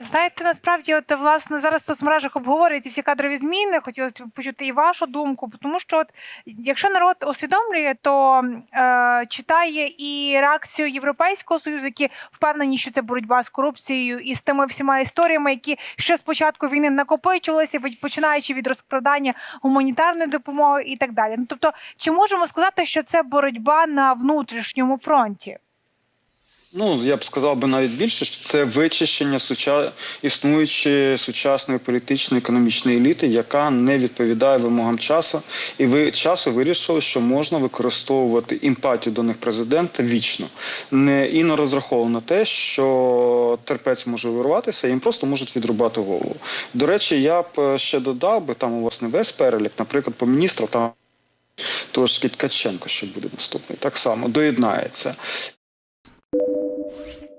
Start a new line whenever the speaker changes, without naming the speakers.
Знаєте, насправді, от власне зараз в соцмережах обговорюють всі кадрові зміни. Хотілося б почути і вашу думку, тому що от якщо народ усвідомлює, то е, читає і реакцію Європейського союзу, які впевнені, що це боротьба з корупцією і з тими всіма історіями, які ще з початку війни накопичувалися, починаючи від розкрадання гуманітарної допомоги і так далі. Ну тобто, чи можемо сказати, що це боротьба на внутрішньому фронті?
Ну, я б сказав би навіть більше, що це вичищення суча... існуючої сучасної політичної економічної еліти, яка не відповідає вимогам часу, і ви часу вирішили, що можна використовувати емпатію до них президента вічно, не і не розраховував на те, що терпець може вирватися, їм просто можуть відрубати голову. До речі, я б е, ще додав би там у вас не весь перелік, наприклад, по міністру там. Трошки Ткаченко, що буде наступний, так само доєднається. Thank you.